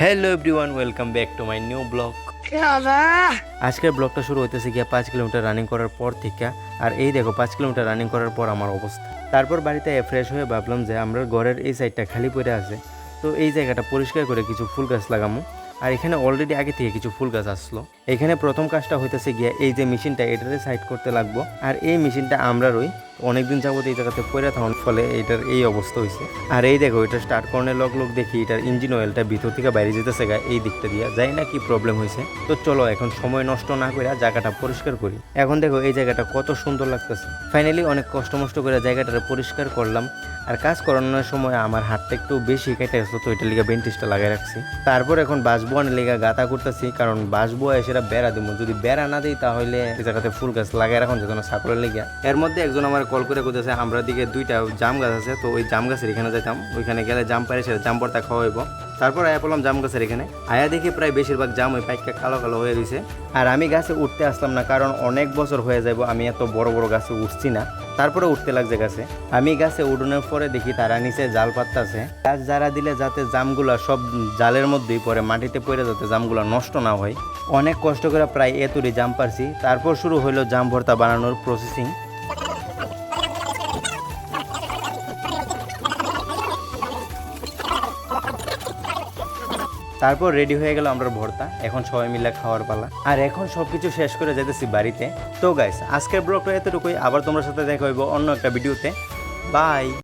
Hello everyone welcome back to my new blog আজকের ব্লগটা শুরু হইতেছে গিয়া পাঁচ কিলোমিটার রানিং করার পর থেকে। আর এই দেখো পাঁচ কিলোমিটার রানিং করার পর আমার অবস্থা। তারপর বাড়িতে ফ্রেশ হয়ে ভাবলাম যে আমরা ঘরের এই সাইডটা খালি পড়ে আছে। তো এই জায়গাটা পরিষ্কার করে কিছু ফুল গাছ লাগামো। আর এখানে অলরেডি আগে থেকে কিছু ফুল গাছ আসলো। এখানে প্রথম কাজটা হইতেছে গিয়া এই যে মেশিনটা এটারে সাইড করতে লাগবো। আর এই মেশিনটা অনেকদিন যাবত এই জায়গাতে পড়ে থাকার ফলে এটার এই অবস্থা হয়েছে। আর এই দেখো, এটা স্টার্ট করানোর লগ লগ দেখি, এটার ইঞ্জিন অয়েলটা ভিতর থেকে বাইরে যেতেছে গা, এই দিকটা দিয়ে। যাই না কি প্রবলেম হয়েছে। তো চলো এখন সময় নষ্ট না করে জায়গাটা পরিষ্কার করি। এখন দেখো, এই জায়গাটা কত সুন্দর লাগতেছে। ফাইনালি অনেক কষ্ট মষ্ট করে জায়গাটা পরিষ্কার করলাম। আর কাজ করানোর সময় আমার হাতটা একটু বেশি কেটে গেছে, তো এটা লিগা বেন্টিসটা লাগিয়ে রাখছি। তারপর এখন বাসবো আনে লেগা গাতা করতেছি, কারণ বাসবো সেটা বেড়া দিব। যদি বেড়া না দিই, তাহলে এই জায়গাতে ফুল গাছ লাগাই রাখুন, যেন সাকুরের লেগে। এর মধ্যে একজন আমার কল করে কোথাছে আমরা দিকে দুইটা জাম গাছ আছে, তো ওই জাম গাছের এখানে যেতাম ওইখানে গেলে জাম পারে সেটা জাম পড়তা খাওয়াইব তারপর আয়া পড়লাম জাম গাছের এখানে। আয়া দেখি প্রায় বেশিরভাগ জাম ওই পাইকা কালো কালো হয়ে রয়েছে আর আমি গাছে উঠতে আসলাম না, কারণ অনেক বছর হয়ে যাব আমি এত বড় বড় গাছে উঠছি না। তারপরে উঠতে লাগছে গাছে। আমি গাছে উঠোনের পরে দেখি তারা নিচে জাল পাততাছে গাছ যারা দিলে যাতে জামগুলা সব জালের মধ্যেই পড়ে, মাটিতে পড়ে যাতে জামগুলা নষ্ট না হয়। অনেক কষ্ট করে প্রায় এতুরি জাম পারছি তারপর শুরু হলো জাম ভর্তা বানানোর প্রসেসিং তারপর রেডি হয়ে গেল আমরা ভর্তা। এখন সবাই মিলে খাওয়ার পালা। আর এখন সব কিছু শেষ করে যেতেছি বাড়িতে। তো গাইস আজকের ব্লগটা এতটুকুই। আবার তোমার সাথে দেখা হইব অন্য একটা ভিডিওতে বাই